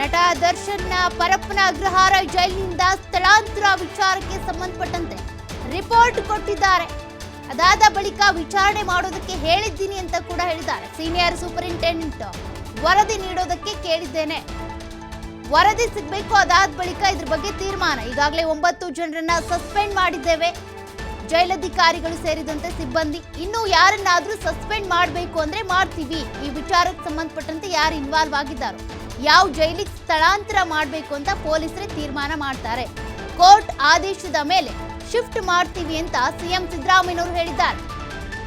ನಟ ದರ್ಶನ್ನ ಪರಪ್ಪನ ಅಗ್ರಹಾರ ಜೈಲಿನಿಂದ ಸ್ಥಳಾಂತರ ವಿಚಾರಕ್ಕೆ ಸಂಬಂಧಪಟ್ಟಂತೆ ರಿಪೋರ್ಟ್ ಕೊಟ್ಟಿದ್ದಾರೆ. ಅದಾದ ಬಳಿಕ ವಿಚಾರಣೆ ಮಾಡೋದಕ್ಕೆ ಹೇಳಿದ್ದೀನಿ ಅಂತ ಕೂಡ ಹೇಳಿದ್ದಾರೆ. ಸೀನಿಯರ್ ಸೂಪರಿಂಟೆಂಡೆಂಟ್ ವರದಿ ನೀಡೋದಕ್ಕೆ ಕೇಳಿದ್ದೇನೆ. ವರದಿ ಸಿಗಬೇಕು ಅದಾದ ಬಳಿಕ ಇದ್ರ ಬಗ್ಗೆ ತೀರ್ಮಾನ. ಈಗಾಗಲೇ ಒಂಬತ್ತು ಜನರನ್ನ ಸಸ್ಪೆಂಡ್ ಮಾಡಿದ್ದೇವೆ. ಜೈಲಧಿಕಾರಿಗಳು ಸೇರಿದಂತೆ ಸಿಬ್ಬಂದಿ. ಇನ್ನು ಯಾರನ್ನಾದ್ರೂ ಸಸ್ಪೆಂಡ್ ಮಾಡಬೇಕು ಅಂದ್ರೆ ಮಾಡ್ತೀವಿ. ಈ ವಿಚಾರಕ್ಕೆ ಸಂಬಂಧಪಟ್ಟಂತೆ ಯಾರು ಇನ್ವಾಲ್ವ್ ಆಗಿದ್ದಾರೋ. ಯಾವ ಜೈಲಿಗೆ ಸ್ಥಳಾಂತರ ಮಾಡಬೇಕು ಅಂತ ಪೊಲೀಸರೇ ತೀರ್ಮಾನ ಮಾಡ್ತಾರೆ. ಕೋರ್ಟ್ ಆದೇಶದ ಮೇಲೆ ಶಿಫ್ಟ್ ಮಾಡ್ತೀವಿ ಅಂತ ಸಿಎಂ ಸಿದ್ದರಾಮಯ್ಯವರು ಹೇಳಿದ್ದಾರೆ.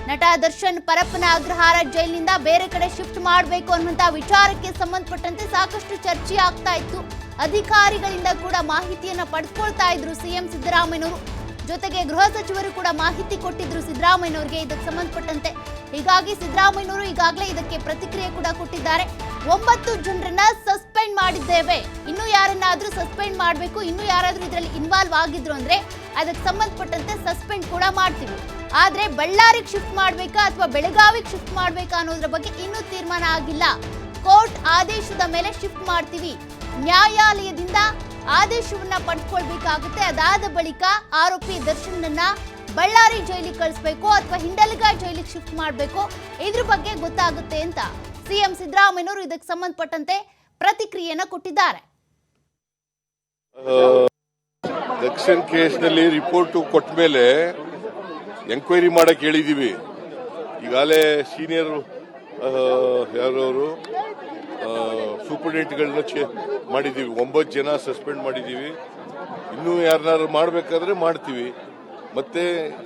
ನಟ ದರ್ಶನ್ ಪರಪ್ಪನ ಅಗ್ರಹಾರ ಜೈಲಿನಿಂದ ಬೇರೆ ಕಡೆ ಶಿಫ್ಟ್ ಮಾಡಬೇಕು ಅನ್ನುವಂತ ವಿಚಾರಕ್ಕೆ ಸಂಬಂಧಪಟ್ಟಂತೆ ಸಾಕಷ್ಟು ಚರ್ಚೆ ಆಗ್ತಾ ಇತ್ತು. ಅಧಿಕಾರಿಗಳಿಂದ ಕೂಡ ಮಾಹಿತಿಯನ್ನ ಪಡ್ಕೊಳ್ತಾ ಇದ್ರು ಸಿಎಂ ಸಿದ್ದರಾಮಯ್ಯವರು ಜೊತೆಗೆ ಗೃಹ ಸಚಿವರು ಕೂಡ ಮಾಹಿತಿ ಕೊಟ್ಟಿದ್ರು ಸಿದ್ದರಾಮಯ್ಯನವರಿಗೆ ಇದಕ್ಕೆ ಸಂಬಂಧಪಟ್ಟಂತೆ. ಹೀಗಾಗಿ ಸಿದ್ದರಾಮಯ್ಯನವರು ಈಗಾಗಲೇ ಇದಕ್ಕೆ ಪ್ರತಿಕ್ರಿಯೆ ಕೂಡ ಕೊಟ್ಟಿದ್ದಾರೆ. ಒಂಬತ್ತು ಜನರನ್ನ ಸಸ್ಪೆಂಡ್ ಮಾಡಿದ್ದೇವೆ. ಇನ್ನು ಯಾರನ್ನಾದ್ರೂ ಸಸ್ಪೆಂಡ್ ಮಾಡಬೇಕು, ಇನ್ನು ಯಾರಾದ್ರೂ ಇದರಲ್ಲಿ ಇನ್ವಾಲ್ವ್ ಆಗಿದ್ರು ಅಂದ್ರೆ ಅದಕ್ಕೆ ಸಂಬಂಧಪಟ್ಟಂತೆ ಸಸ್ಪೆಂಡ್ ಕೂಡ ಮಾಡ್ತೀವಿ. ಆದ್ರೆ ಬಳ್ಳಾರಿಗೆ ಶಿಫ್ಟ್ ಮಾಡ್ಬೇಕಾ ಅಥವಾ ಬೆಳಗಾವಿಗೆ ಶಿಫ್ಟ್ ಮಾಡ್ಬೇಕಾ ಅನ್ನೋದ್ರ ಬಗ್ಗೆ ಇನ್ನೂ ತೀರ್ಮಾನ ಆಗಿಲ್ಲ. ಕೋರ್ಟ್ ಆದೇಶದ ಮೇಲೆ ಶಿಫ್ಟ್ ಮಾಡ್ತೀವಿ. ನ್ಯಾಯಾಲಯದಿಂದ ಆದೇಶವನ್ನ ಪಡ್ಕೊಳ್ಬೇಕಾಗುತ್ತೆ ಅದಾದ ಬಳಿಕ ಆರೋಪಿ ದರ್ಶನನ್ನ ಬಳ್ಳಾರಿ ಜೈಲಿಗೆ ಕಳಿಸ್ಬೇಕು ಅಥವಾ ಹಿಂಡಲಗಾ ಜೈಲಿಗೆ ಶಿಫ್ಟ್ ಮಾಡಬೇಕು. ಇದ್ರ ಬಗ್ಗೆ ಗೊತ್ತಾಗುತ್ತೆ ಅಂತ. ಸಿಎಂ ಸಿದ್ದರಾಮಯ್ಯನವರು ಇದಕ್ಕೆ ಸಂಬಂಧಪಟ್ಟಂತೆ ಪ್ರತಿಕ್ರಿಯೆನ ಕೊಟ್ಟಿದ್ದಾರೆ. ದಕ್ಷಿಣ ಕೇಸ್ನಲ್ಲಿ ರಿಪೋರ್ಟ್ ಕೊಟ್ಟ ಮೇಲೆ ಎಂಕ್ವೈರಿ ಮಾಡಕ್ ಹೇಳಿದೀವಿ. ಈಗಾಗಲೇ ಸೀನಿಯರ್ ಯಾರವರು ಸೂಪರಿಂಟೆಂಟ್ಗಳನ್ನ ಚೇ ಮಾಡಿದ್ದೀವಿ ಒಂಬತ್ತು ಜನ ಸಸ್ಪೆಂಡ್ ಮಾಡಿದ್ದೀವಿ ಇನ್ನೂ ಯಾರನ್ನಾರು ಮಾಡಬೇಕಾದ್ರೆ ಮಾಡ್ತೀವಿ. ಮತ್ತೆ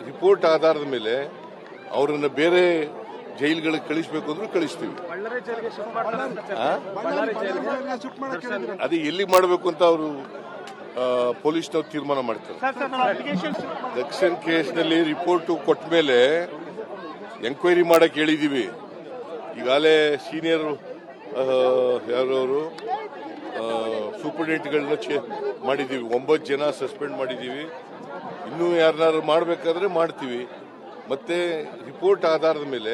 ರಿಪೋರ್ಟ್ ಆಧಾರದ ಮೇಲೆ ಅವರನ್ನು ಬೇರೆ ಜೈಲ್ಗಳಿಗೆ ಕಳಿಸಬೇಕು ಅಂದ್ರೂ ಕಳಿಸ್ತೀವಿ. ಬಳ್ಳಾರಿ ಜೈಲಿಗೆ ಶಿಫ್ಟ್ ಮಾಡ್ತಾರೆ ಆ? ಬಳ್ಳಾರಿ ಜೈಲಿಗೆ. ಅದೇ ಎಲ್ಲಿ ಮಾಡಬೇಕು ಅಂತ ಅವರು ಪೊಲೀಸ್ನವ್ರು ತೀರ್ಮಾನ ಮಾಡ್ತಾರೆ. ಸರ್ ಸರ್ ನಾವು ಅಪ್ಲಿಕೇಶನ್ ದಕ್ಷಿಣ ಕೇಸ್ನಲ್ಲಿ ರಿಪೋರ್ಟ್ ಕೊಟ್ಟ ಮೇಲೆ ಎಂಕ್ವೈರಿ ಮಾಡಕ್ ಹೇಳಿದೀವಿ. ಈಗಾಲೇ ಸೀನಿಯರ್ ಯಾರವರು ಸೂಪರಿಂಟೆಂಟ್ಗಳನ್ನ ಚೇ ಮಾಡಿದ್ದೀವಿ ಒಂಬತ್ತು ಜನ ಸಸ್ಪೆಂಡ್ ಮಾಡಿದ್ದೀವಿ ಇನ್ನೂ ಯಾರನ್ನಾರು ಮಾಡಬೇಕಾದ್ರೆ ಮಾಡ್ತೀವಿ. ಮತ್ತೆ ರಿಪೋರ್ಟ್ ಆಧಾರದ ಮೇಲೆ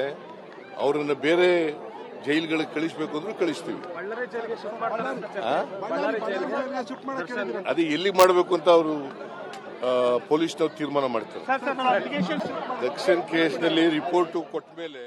ಅವರನ್ನ ಬೇರೆ ಜೈಲ್ಗಳಿಗೆ ಕಳಿಸಬೇಕು ಅಂದ್ರೂ ಕಳಿಸ್ತೀವಿ. ಬಳ್ಳಾರಿ ಜೈಲಿಗೆ ಶಿಫ್ಟ್ ಮಾಡ್ತಾರೆ ಆ? ಬಳ್ಳಾರಿ ಜೈಲಿಗೆ ಅದೇ ಎಲ್ಲಿ ಮಾಡಬೇಕು ಅಂತ ಅವರು ಪೊಲೀಸ್ನವ್ರು ತೀರ್ಮಾನ ಮಾಡ್ತಾರೆ. ಸರ್ ಸರ್ ಅಪ್ಲಿಕೇಶನ್ ದಕ್ಷಿಣ ಕೇಸ್ನಲ್ಲಿ ರಿಪೋರ್ಟ್ ಕೊಟ್ಟ ಮೇಲೆ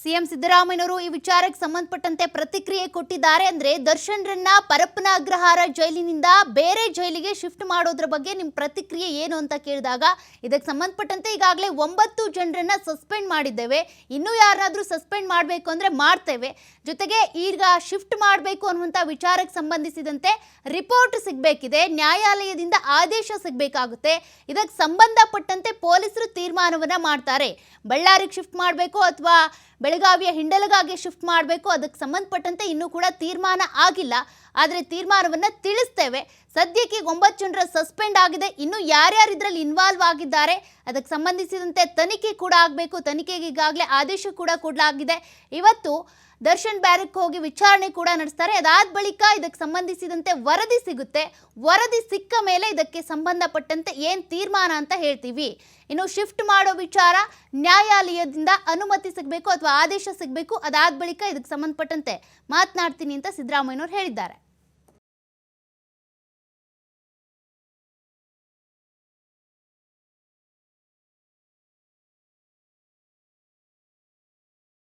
ಸಿಎಂ ಸಿದ್ದರಾಮಯ್ಯನವರು ಈ ವಿಚಾರಕ್ಕೆ ಸಂಬಂಧಪಟ್ಟಂತೆ ಪ್ರತಿಕ್ರಿಯೆ ಕೊಟ್ಟಿದ್ದಾರೆ ಅಂದ್ರೆ ದರ್ಶನ್ರನ್ನ ಪರಪ್ಪನ ಅಗ್ರಹಾರ ಜೈಲಿನಿಂದ ಬೇರೆ ಜೈಲಿಗೆ ಶಿಫ್ಟ್ ಮಾಡೋದ್ರ ಬಗ್ಗೆ ನಿಮ್ಮ ಪ್ರತಿಕ್ರಿಯೆ ಏನು ಅಂತ ಕೇಳಿದಾಗ, ಇದಕ್ಕೆ ಸಂಬಂಧಪಟ್ಟಂತೆ ಈಗಾಗಲೇ ಒಂಬತ್ತು ಜನರನ್ನ ಸಸ್ಪೆಂಡ್ ಮಾಡಿದ್ದೇವೆ. ಇನ್ನೂ ಯಾರಾದರೂ ಸಸ್ಪೆಂಡ್ ಮಾಡಬೇಕು ಅಂದ್ರೆ ಮಾಡ್ತೇವೆ. ಜೊತೆಗೆ ಈಗ ಶಿಫ್ಟ್ ಮಾಡಬೇಕು ಅನ್ನುವಂಥ ವಿಚಾರಕ್ಕೆ ಸಂಬಂಧಿಸಿದಂತೆ ರಿಪೋರ್ಟ್ ಸಿಗಬೇಕಿದೆ. ನ್ಯಾಯಾಲಯದಿಂದ ಆದೇಶ ಸಿಗಬೇಕಾಗುತ್ತೆ. ಇದಕ್ಕೆ ಸಂಬಂಧಪಟ್ಟಂತೆ ಪೊಲೀಸರು ತೀರ್ಮಾನವನ್ನ ಮಾಡ್ತಾರೆ. ಬಳ್ಳಾರಿಗೆ ಶಿಫ್ಟ್ ಮಾಡಬೇಕು ಅಥವಾ ಬೆಳಗಾವಿಯ ಹಿಂಡಲಗಾಗೆ ಶಿಫ್ಟ್ ಮಾಡಬೇಕು. ಅದಕ್ಕೆ ಸಂಬಂಧಪಟ್ಟಂತೆ ಇನ್ನೂ ಕೂಡ ತೀರ್ಮಾನ ಆಗಿಲ್ಲ. ಆದರೆ ತೀರ್ಮಾನವನ್ನು ತಿಳಿಸ್ತೇವೆ. ಸದ್ಯಕ್ಕೆ ಗೊಂಬತ್ ಜನರ ಸಸ್ಪೆಂಡ್ ಆಗಿದೆ. ಇನ್ನು ಯಾರ್ಯಾರು ಇದರಲ್ಲಿ ಇನ್ವಾಲ್ವ್ ಆಗಿದ್ದಾರೆ, ಅದಕ್ಕೆ ಸಂಬಂಧಿಸಿದಂತೆ ತನಿಖೆ ಕೂಡ ಆಗಬೇಕು. ತನಿಖೆಗೆ ಈಗಾಗಲೇ ಆದೇಶ ಕೂಡ ಕೊಡಲಾಗಿದೆ. ಇವತ್ತು ದರ್ಶನ್ ಬ್ಯಾರಕ್ ಹೋಗಿ ವಿಚಾರಣೆ ಕೂಡ ನಡೆಸ್ತಾರೆ. ಅದಾದ ಬಳಿಕ ಇದಕ್ಕೆ ಸಂಬಂಧಿಸಿದಂತೆ ವರದಿ ಸಿಗುತ್ತೆ. ವರದಿ ಸಿಕ್ಕ ಮೇಲೆ ಇದಕ್ಕೆ ಸಂಬಂಧಪಟ್ಟಂತೆ ಏನು ತೀರ್ಮಾನ ಅಂತ ಹೇಳ್ತೀವಿ. ಇನ್ನು ಶಿಫ್ಟ್ ಮಾಡೋ ವಿಚಾರ ನ್ಯಾಯಾಲಯದಿಂದ ಅನುಮತಿ ಸಿಗಬೇಕು ಅಥವಾ ಆದೇಶ ಸಿಗಬೇಕು. ಅದಾದ ಬಳಿಕ ಇದಕ್ಕೆ ಸಂಬಂಧಪಟ್ಟಂತೆ ಮಾತನಾಡ್ತೀನಿ ಅಂತ ಸಿದ್ದರಾಮಯ್ಯನವರು ಹೇಳಿದ್ದಾರೆ.